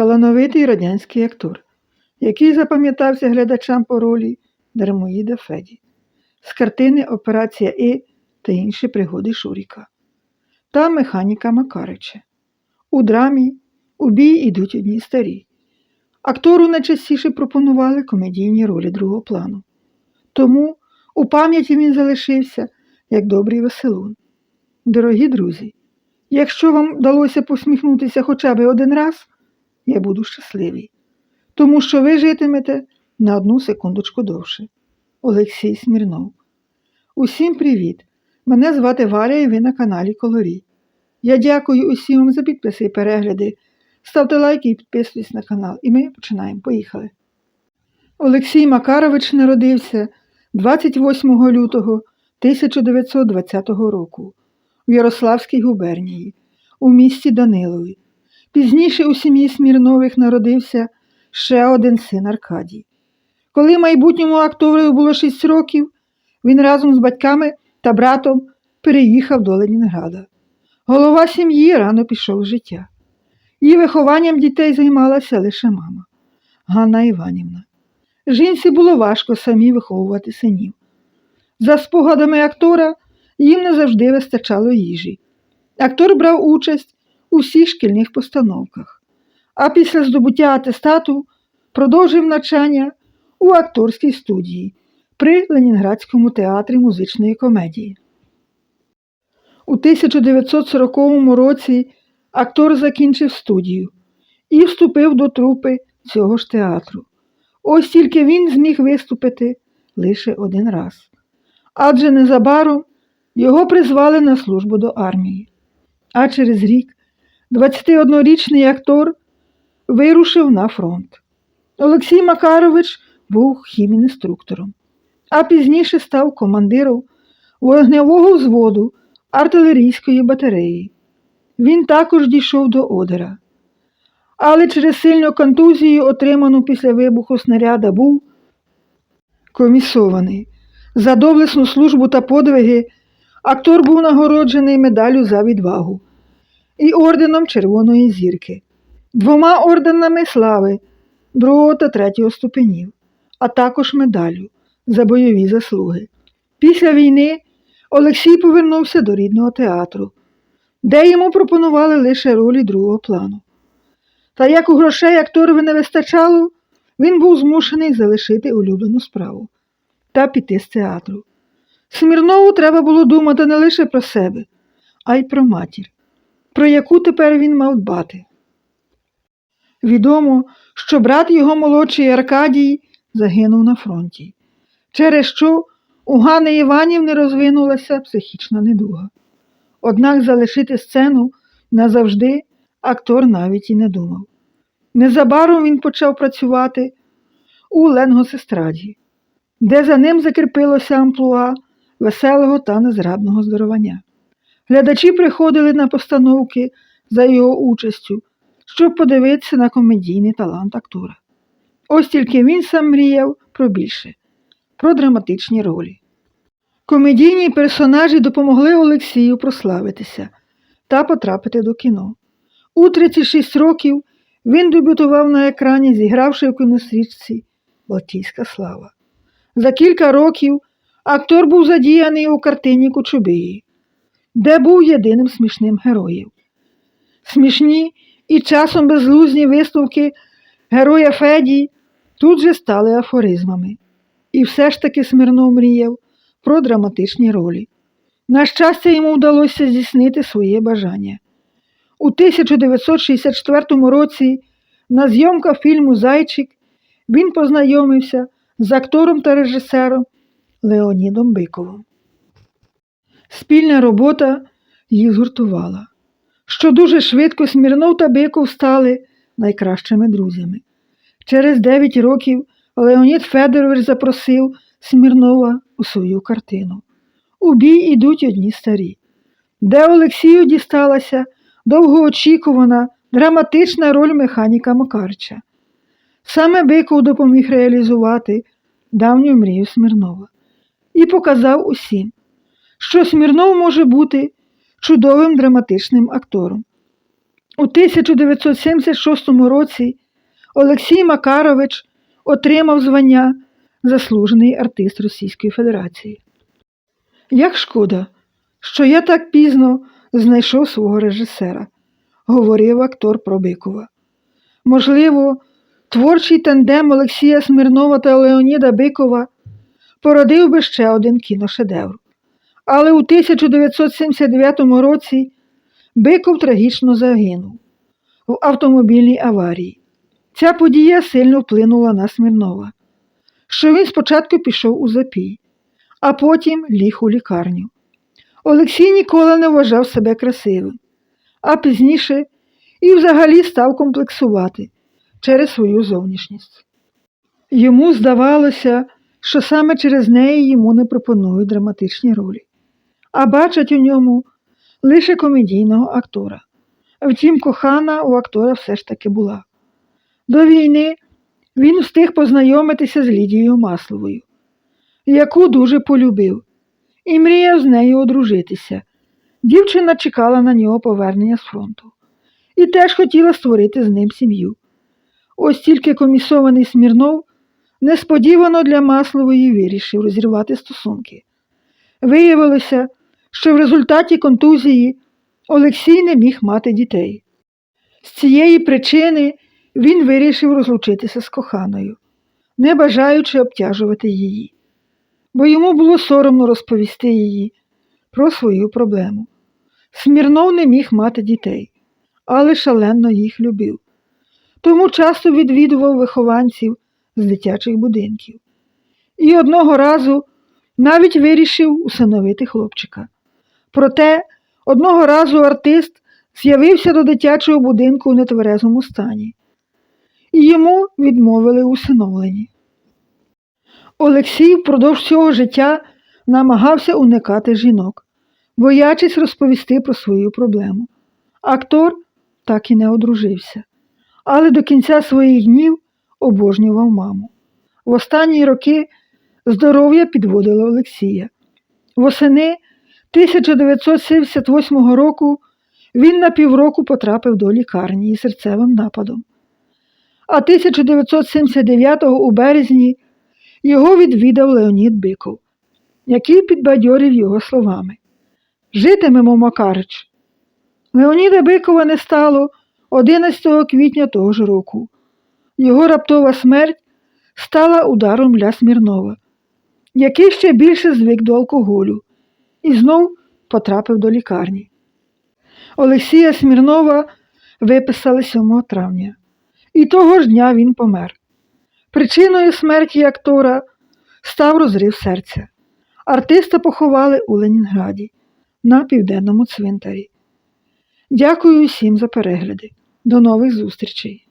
талановитий радянський актор, який запам'ятався глядачам по ролі Дармоїда Феді з картини Операція І та інші пригоди Шуріка та механіка Макарича. У драмі у бій ідуть одні старі. Актору найчастіше пропонували комедійні ролі другого плану. Тому у пам'яті він залишився як добрий веселун. Дорогі друзі, якщо вам вдалося посміхнутися хоча б один раз, я буду щасливий, тому що ви житимете на одну секундочку довше. Олексій Смірнов. Усім привіт! Мене звати Валя і ви на каналі Колорі. Я дякую усім вам за підписи і перегляди. Ставте лайки і підписуйтесь на канал. І ми починаємо. Поїхали. Олексій Макарович народився 28 лютого 1920 року в Ярославській губернії у місті Данилові. Пізніше у сім'ї Смірнових народився ще один син Аркадій. Коли майбутньому актору було 6 років, він разом з батьками та братом переїхав до Ленінграда. Голова сім'ї рано пішов з життя. Її вихованням дітей займалася лише мама Ганна Іванівна. Жінці було важко самі виховувати синів. За спогадами актора, їм не завжди вистачало їжі. Актор брав участь у всіх шкільних постановках, а після здобуття атестату продовжив навчання у акторській студії при Ленінградському театрі музичної комедії. У 1940 році актор закінчив студію і вступив до трупи цього ж театру. Ось тільки він зміг виступити лише один раз. Адже незабаром його призвали на службу до армії. А через рік 21-річний актор вирушив на фронт. Олексій Макарович був хімінструктором, а пізніше став командиром вогневого взводу артилерійської батареї. Він також дійшов до Одера. Але через сильну контузію, отриману після вибуху снаряда, був комісований. За доблесну службу та подвиги актор був нагороджений медаллю за відвагу і орденом Червоної зірки, двома орденами слави другого та третього ступенів, а також медаллю за бойові заслуги. Після війни Олексій повернувся до рідного театру, де йому пропонували лише ролі другого плану. Та як у грошей акторові не вистачало, він був змушений залишити улюблену справу та піти з театру. Смірнову треба було думати не лише про себе, а й про матір, про яку тепер він мав дбати. Відомо, що брат його молодший Аркадій загинув на фронті, через що у Гани Іванівни розвинулася психічна недуга. Однак залишити сцену назавжди актор навіть і не думав. Незабаром він почав працювати у Ленгосестраді, де за ним закріпилося амплуа веселого та незрадного здоровання. Глядачі приходили на постановки за його участю, щоб подивитися на комедійний талант актора. Ось тільки він сам мріяв про більше, про драматичні ролі. Комедійні персонажі допомогли Олексію прославитися та потрапити до кіно. У 36 років він дебютував на екрані, зігравши в кінострічці Балтійська слава. За кілька років актор був задіяний у картині Кучубиї, де був єдиним смішним героєм. Смішні і часом безглузні виставки героя Феді тут же стали афоризмами. І все ж таки Смирнов мріяв про драматичні ролі. На щастя, йому вдалося здійснити своє бажання. У 1964 році на зйомках фільму Зайчик він познайомився з актором та режисером Леонідом Биковим. Спільна робота їх згуртувала, що дуже швидко Смірнов та Биков стали найкращими друзями. Через 9 років Леонід Федорович запросив Смірнова у свою картину. У бій ідуть одні старі, де Олексію дісталася довгоочікувана драматична роль механіка Макарча. Саме Биков допоміг реалізувати давню мрію Смірнова і показав усім, що Смірнов може бути чудовим драматичним актором. У 1976 році Олексій Макарович отримав звання Заслужений артист Російської Федерації. Як шкода, що я так пізно знайшов свого режисера, говорив актор про Бикова. Можливо, творчий тандем Олексія Смирнова та Леоніда Бикова породив би ще один кіношедевр. Але у 1979 році Биков трагічно загинув в автомобільній аварії. Ця подія сильно вплинула на Смірнова, що він спочатку пішов у запій, а потім ліг у лікарню. Олексій ніколи не вважав себе красивим, а пізніше і взагалі став комплексувати через свою зовнішність. Йому здавалося, що саме через неї йому не пропонують драматичні ролі, а бачать у ньому лише комедійного актора. Втім, кохана у актора все ж таки була. До війни він встиг познайомитися з Лідією Масловою, яку дуже полюбив, і мріяв з нею одружитися. Дівчина чекала на нього повернення з фронту і теж хотіла створити з ним сім'ю. Ось тільки комісований Смірнов несподівано для Маслової вирішив розірвати стосунки. Виявилося, що в результаті контузії Олексій не міг мати дітей. З цієї причини він вирішив розлучитися з коханою, не бажаючи обтяжувати її, бо йому було соромно розповісти їй про свою проблему. Смірнов не міг мати дітей, але шалено їх любив. Тому часто відвідував вихованців з дитячих будинків. І одного разу навіть вирішив усиновити хлопчика. Проте одного разу артист з'явився до дитячого будинку у нетверезому стані, і йому відмовили у усиновленні. Олексій впродовж цього життя намагався уникати жінок, боячись розповісти про свою проблему. Актор так і не одружився, але до кінця своїх днів обожнював маму. В останні роки здоров'я підводило Олексія. Восени 1978 року він на півроку потрапив до лікарні із серцевим нападом. А 1979 у березні його відвідав Леонід Биков, який підбадьорив його словами Житимемо, Макарич. Леоніда Бикова не стало 11 квітня того ж року. Його раптова смерть стала ударом для Смірнова, який ще більше звик до алкоголю і знов потрапив до лікарні. Олексія Смірнова виписали 7 травня, і того ж дня він помер. Причиною смерті актора став розрив серця. Артиста поховали у Ленінграді на південному цвинтарі. Дякую всім за перегляди. До нових зустрічей!